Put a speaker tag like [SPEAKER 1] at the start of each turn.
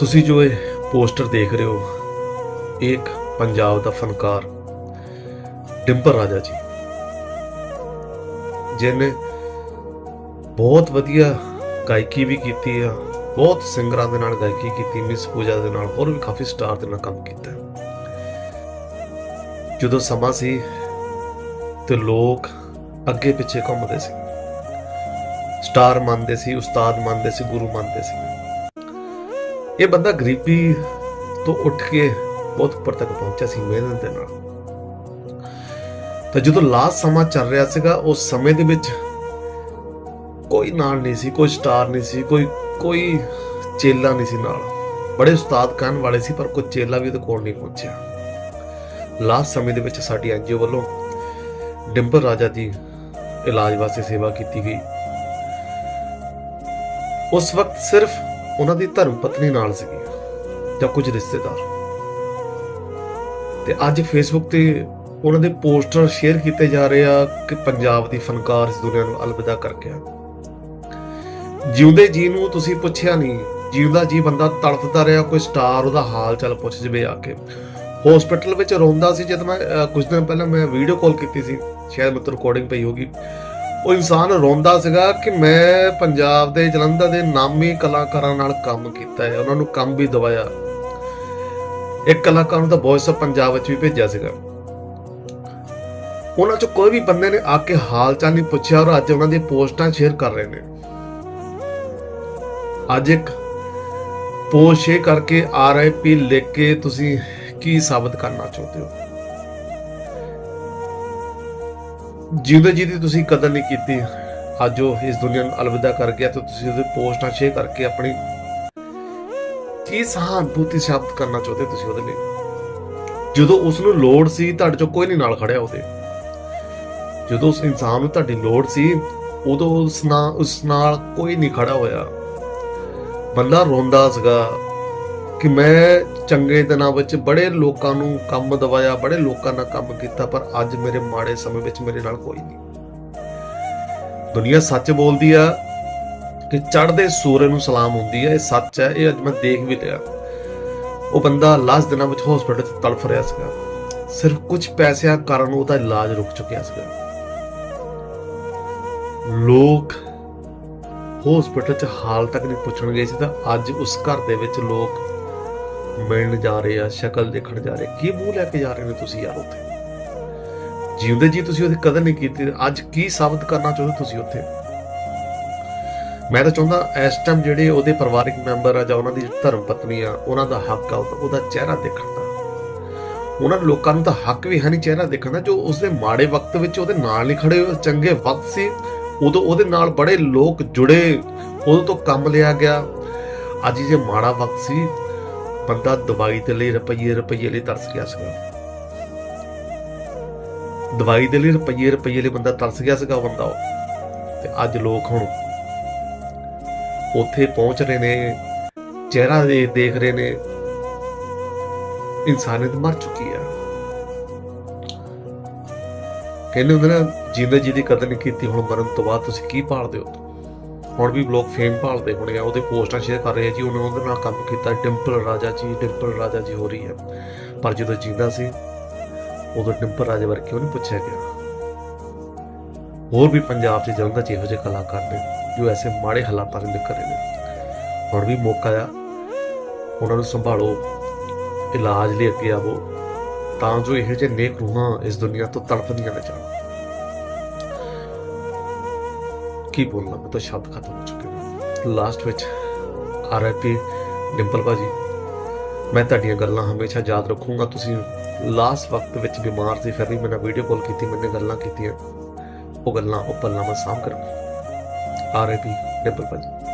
[SPEAKER 1] ਤੁਸੀਂ ਜੋ ਇਹ ਪੋਸਟਰ ਦੇਖ ਰਹੇ ਹੋ ਇੱਕ ਪੰਜਾਬ ਦਾ ਫਨਕਾਰ, ਡਿੰਪਲ ਰਾਜਾ ਜੀ। ਜਿਹਨੇ ਬਹੁਤ ਵਧੀਆ ਗਾਇਕੀ ਵੀ ਕੀਤੀ ਆ, ਬਹੁਤ ਸਿੰਗਰਾਂ ਦੇ ਨਾਲ ਗਾਇਕੀ ਕੀਤੀ, ਮਿਸ ਪੂਜਾ ਦੇ ਨਾਲ, ਹੋਰ ਵੀ ਕਾਫੀ ਸਟਾਰ ਦੇ ਨਾਲ ਕੰਮ ਕੀਤਾ। ਜਦੋਂ ਸਮਾਂ ਸੀ ਤੇ ਲੋਕ ਅੱਗੇ ਪਿੱਛੇ ਘੁੰਮਦੇ ਸੀ। ਸਟਾਰ ਮੰਨਦੇ ਸੀ, ਉਸਤਾਦ ਮੰਨਦੇ ਸੀ, ਗੁਰੂ ਮੰਨਦੇ ਸੀ। ਇਹ ਬੰਦਾ ਗਰੀਬੀ ਤੋਂ ਉੱਠ ਕੇ ਬਹੁਤ ਉੱਪਰ ਤੱਕ ਪਹੁੰਚਿਆ ਸੀ ਮਿਹਨਤ ਦੇ ਨਾਲ। ਤਾਂ ਜਦੋਂ ਲਾਸਟ ਸਮਾਂ ਚੱਲ ਰਿਹਾ ਸੀਗਾ, ਉਸ ਸਮੇਂ ਦੇ ਵਿੱਚ ਕੋਈ ਨਾਲ ਨਹੀਂ ਸੀ, ਕੋਈ ਸਟਾਰ ਨਹੀਂ ਸੀ, ਕੋਈ ਕੋਈ ਚੇਲਾ ਨਹੀਂ ਸੀ ਨਾਲ। ਬੜੇ ਉਸਤਾਦ ਕਹਿਣ ਵਾਲੇ ਸੀ, ਪਰ ਕੋਈ ਚੇਲਾ ਵੀ ਉਹਦੇ ਕੋਲ ਨਹੀਂ ਪਹੁੰਚਿਆ। ਲਾਸਟ ਸਮੇਂ ਦੇ ਵਿੱਚ ਸਾਡੀ ਐਨਜੀਓ ਵੱਲੋਂ ਡਿੰਪਲ ਰਾਜਾ ਦੀ ਇਲਾਜ ਵਾਸਤੇ ਸੇਵਾ ਕੀਤੀ ਗਈ। ਉਸ ਵਕਤ ਸਿਰਫ ਉਹਨਾਂ ਦੀ ਧਰਮ ਪਤਨੀ ਨਾਲ ਸੀਗੀ ਜਾਂ ਕੁਝ ਰਿਸ਼ਤੇਦਾਰ। ਤੇ ਅੱਜ ਫੇਸਬੁੱਕ ਤੇ ਉਹਨਾਂ ਦੇ ਪੋਸਟਰ ਸ਼ੇਅਰ ਕੀਤੇ ਜਾ ਰਹੇ ਆ ਕਿ ਪੰਜਾਬ ਦੀ ਫਨਕਾਰ ਇਸ ਦੁਨੀਆ ਨੂੰ ਅਲਵਿਦਾ ਕਰ ਗਿਆ ਜਿਉਂਦੇ ਜੀ ਨੂੰ ਤੁਸੀਂ ਪੁੱਛਿਆ ਨਹੀਂ ਜਿਉਂਦਾ ਜੀ ਬੰਦਾ ਤੜਫਦਾ ਰਿਹਾ ਕੋਈ ਸਟਾਰ ਉਹਦਾ ਹਾਲ ਚਾਲ ਪੁੱਛ ਜਵੇ ਆ ਕੇ। ਹਸਪੀਟਲ ਵਿੱਚ ਰੋਂਦਾ ਸੀ ਜਦ ਮੈਂ ਅਹ, ਕੁਝ ਦਿਨ ਪਹਿਲਾਂ ਮੈਂ ਵੀਡੀਓ ਕਾਲ ਕੀਤੀ ਸੀ ਸ਼ਾਇਦ ਮੇਰੇ ਰਿਕਾਰਡਿੰਗ ਪਈ ਹੋਗੀ ਉਹ ਇਨਸਾਨ ਰੋਂਦਾ ਸੀਗਾ ਕਿ ਮੈਂ ਪੰਜਾਬ ਦੇ ਜਲੰਧਰ ਦੇ ਨਾਮੀ ਕਲਾਕਾਰਾਂ ਨਾਲ ਕੰਮ ਕੀਤਾ ਹੈ। ਉਹਨਾਂ ਨੂੰ ਕੰਮ ਵੀ ਦਵਾਇਆ। ਇੱਕ ਕਲਾਕਾਰ ਨੂੰ ਤਾਂ ਵੌਇਸ ਆਫ ਪੰਜਾਬ ਵਿੱਚ ਵੀ ਭੇਜਿਆ ਸੀਗਾ। ਉਹਨਾਂ ਚੋਂ ਕੋਈ ਵੀ ਬੰਦੇ ਨੇ ਆ ਕੇ ਹਾਲ ਚਾਲ ਨਹੀਂ ਪੁੱਛਿਆ ਔਰ ਅੱਜ ਉਹਨਾਂ ਦੀਆਂ ਪੋਸਟਾਂ ਸ਼ੇਅਰ ਕਰ ਰਹੇ ਨੇ। ਅੱਜ ਇੱਕ ਪੋਸਟ ਸ਼ੇਅਰ ਕਰਕੇ ਆਰਆਈਪੀ ਲਿਖ ਕੇ ਤੁਸੀਂ ਕੀ ਸਾਬਤ ਕਰਨਾ ਚਾਹੁੰਦੇ ਹੋ? ਜਿਉਂਦੇ ਜੀ ਤੁਸੀਂ ਕਦਰ ਨਹੀਂ ਕੀਤੀ, ਅੱਜ ਉਹ ਇਸ ਦੁਨੀਆ ਨੂੰ ਅਲਵਿਦਾ ਕਰ ਗਿਆ ਤੇ ਤੁਸੀਂ ਉਹਦੇ ਪੋਸਟਾਂ ਸ਼ੇਅਰ ਕਰਕੇ ਆਪਣੀ ਕੀ ਸਹਾਨੁਭੂਤੀ ਸਾਬਤ ਕਰਨਾ ਚਾਹੁੰਦੇ ਤੁਸੀਂ ਉਹਦੇ ਲਈ? ਜਦੋਂ ਉਸ ਨੂੰ ਲੋੜ ਸੀ, ਤੁਹਾਡੇ ਚੋਂ ਕੋਈ ਨਹੀਂ ਨਾਲ ਖੜਿਆ ਉਹਦੇ। ਜਦੋਂ ਉਸ ਇਨਸਾਨ ਨੂੰ ਤੁਹਾਡੀ ਲੋੜ ਸੀ, ਉਦੋਂ ਉਸ ਨਾਲ ਉਸ ਨਾਲ ਕੋਈ ਨਹੀਂ ਖੜਾ ਹੋਇਆ। ਬੰਦਾ ਰੋਂਦਾ ਸੀਗਾ ਕਿ ਮੈਂ ਚੰਗੇ ਦਿਨਾਂ ਵਿੱਚ ਬੜੇ ਲੋਕਾਂ ਨੂੰ ਕੰਮ ਦਵਾਇਆ, ਬੜੇ ਲੋਕਾਂ ਨਾਲ ਕੰਮ ਕੀਤਾ, ਪਰ ਅੱਜ ਮੇਰੇ ਮਾੜੇ ਸਮੇਂ ਵਿੱਚ ਮੇਰੇ ਨਾਲ ਕੋਈ ਨਹੀਂ। ਦੁਨੀਆ ਸੱਚ ਬੋਲਦੀ ਆ ਕਿ ਚੜ੍ਹਦੇ ਸੂਰਜ ਨੂੰ ਸਲਾਮ ਹੁੰਦੀ ਹੈ ਇਹ ਸੱਚ ਹੈ ਇਹ ਅੱਜ ਮੈਂ ਦੇਖ ਵੀ ਲਿਆ। ਉਹ ਬੰਦਾ ਲਾਸਟ ਦਿਨਾਂ ਵਿੱਚ ਹਸਪੀਟਲ 'ਚ ਤੜਫ ਰਿਹਾ ਸੀਗਾ। ਸਿਰਫ ਕੁਝ ਪੈਸਿਆਂ ਕਾਰਨ ਉਹਦਾ ਇਲਾਜ ਰੁਕ ਚੁੱਕਿਆ ਸੀਗਾ। ਲੋਕ ਹਸਪੀਟਲ 'ਚ ਹਾਲ ਤੱਕ ਨਹੀਂ ਪੁੱਛਣ ਗਏ ਸੀ ਤਾਂ ਅੱਜ ਉਸ ਘਰ ਦੇ ਵਿੱਚ ਲੋਕ ਮਿਲਣ ਜਾ ਰਹੇ ਆ, ਸ਼ਕਲ ਦੇਖਣ ਜਾ ਰਹੇ ਕੀ ਮੂੰਹ ਲੈ ਕੇ ਜਾ ਰਹੇ ਨੇ ਤੁਸੀਂ ਯਾਰ ਉੱਥੇ? ਜਿਉਂਦੇ ਜੀ ਤੁਸੀਂ ਉਹਦੀ ਕਦਰ ਨਹੀਂ ਕੀਤੀ। ਅੱਜ ਕੀ ਸਾਬਤ ਕਰਨਾ ਚਾਹੁੰਦੇ ਤੁਸੀਂ ਉੱਥੇ? ਮੈਂ ਤਾਂ ਚਾਹੁੰਦਾ ਇਸ ਟਾਈਮ ਜਿਹੜੇ ਉਹਦੇ ਪਰਿਵਾਰਕ ਮੈਂਬਰ ਆ ਜਾਂ ਉਹਨਾਂ ਦੀ ਧਰਮ ਪਤਨੀ ਆ, ਉਹਨਾਂ ਦਾ ਹੱਕ ਆ ਉਹਦਾ- ਚਿਹਰਾ ਦੇਖਣ ਦਾ। ਉਹਨਾਂ ਲੋਕਾਂ ਨੂੰ ਤਾਂ ਹੱਕ ਵੀ ਹੈ ਨਹੀਂ ਚਿਹਰਾ ਦੇਖਣ ਦਾ। ਜੋ ਉਸਦੇ ਮਾੜੇ ਵਕਤ ਵਿੱਚ ਉਹਦੇ ਨਾਲ ਨਹੀਂ ਖੜੇ ਹੋਏ, ਚੰਗੇ ਵਕਤ ਸੀ, ਉਦੋਂ ਉਹਦੇ ਨਾਲ ਬੜੇ ਲੋਕ ਜੁੜੇ, ਉਦੋਂ ਤੋਂ ਕੰਮ ਲਿਆ ਗਿਆ। ਅੱਜ ਜੇ ਮਾੜਾ ਵਕਤ ਸੀ ਬੰਦਾ ਦਵਾਈ ਦੇ ਲਈ ਰੁਪਈਏ ਰੁਪਈਏ ਲਈ ਤਰਸ ਗਿਆ ਸੀਗਾ। ਦਵਾਈ ਦੇ ਲਈ ਰੁਪਈਏ ਰੁਪਈਏ ਲਈ ਬੰਦਾ ਤਰਸ ਗਿਆ ਸੀਗਾ ਬੰਦਾ ਤੇ ਅੱਜ ਲੋਕ ਹੁਣ ਉੱਥੇ ਪਹੁੰਚ ਰਹੇ ਨੇ, ਚਿਹਰਾ ਦੇ ਦੇਖ ਰਹੇ ਨੇ। ਇਨਸਾਨੀਅਤ ਮਰ ਚੁੱਕੀ ਹੈ ਕਹਿੰਦੇ ਹੁੰਦੇ ਨਾ ਜਿੰਦੇ ਜੀ ਦੀ ਕਦਰ ਨਹੀਂ ਕੀਤੀ, ਹੁਣ ਮਰਨ ਤੋਂ ਬਾਅਦ ਤੁਸੀਂ ਕੀ ਭਾਲਦੇ ਹੋ? ਹੁਣ ਵੀ ਲੋਕ ਫੇਮ ਭਾਲਦੇ ਹੋਣੇ ਆ ਉਹਦੇ ਪੋਸਟਾਂ ਸ਼ੇਅਰ ਕਰ ਰਹੇ ਜੀ, ਉਹਨੇ ਉਹਦੇ ਨਾਲ ਕੰਮ ਕੀਤਾ ਡਿੰਪਲ ਰਾਜਾ ਜੀ ਡਿੰਪਲ ਰਾਜਾ ਜੀ ਹੋ ਰਹੀ ਹੈ। ਪਰ ਜਦੋਂ ਜਿੰਦਾ ਸੀ, ਉਦੋਂ ਡਿੰਪਲ ਰਾਜਾ ਬਾਰੇ ਕਿਉਂ ਨਹੀਂ ਪੁੱਛਿਆ ਗਿਆ? ਹੋਰ ਵੀ ਪੰਜਾਬ 'ਚ ਜਲੰਧਰ 'ਚ ਇਹੋ ਜਿਹੇ ਕਲਾਕਾਰ ਨੇ, ਜੋ ਐਸੇ ਮਾੜੇ ਹਾਲਾਤਾਂ ਦੇ ਨਿਕਲ ਰਹੇ ਨੇ। ਹੁਣ ਵੀ ਮੌਕਾ ਆ, ਉਹਨਾਂ ਨੂੰ ਸੰਭਾਲੋ, ਇਲਾਜ ਲਈ ਅੱਗੇ ਆਵੋ, ਤਾਂ ਜੋ ਇਹੋ ਜਿਹੇ ਨੇਕ ਰੂਹਾਂ ਇਸ ਦੁਨੀਆ ਤੋਂ ਤੜਫਦੀਆਂ ਨਾ ਜਾਣ। ਕੀ ਬੋਲਣਾ ਮੈਂ ਤਾਂ ਸ਼ਬਦ ਖਤਮ ਹੋ ਚੁੱਕੇ ਲਾਸਟ ਵਿੱਚ ਆਰਆਈਪੀ ਡਿੰਪਲ ਭਾਜੀ ਮੈਂ ਤੁਹਾਡੀਆਂ ਗੱਲਾਂ ਹਮੇਸ਼ਾ ਯਾਦ ਰੱਖੂੰਗਾ। ਤੁਸੀਂ ਲਾਸਟ ਵਕਤ ਵਿੱਚ ਬਿਮਾਰ ਸੀ, ਫਿਰ ਵੀ ਮੈਨਾਂ ਵੀਡੀਓ ਕਾਲ ਕੀਤੀ, ਮੈਨੇ ਗੱਲਾਂ ਕੀਤੀਆਂ। ਉਹ ਗੱਲਾਂ, ਉਹ ਪੱਲਾਂ ਮੈਂ ਸਾਂਭ ਕਰ ਆਰਆਈਪੀ ਡਿੰਪਲ ਭਾਜੀ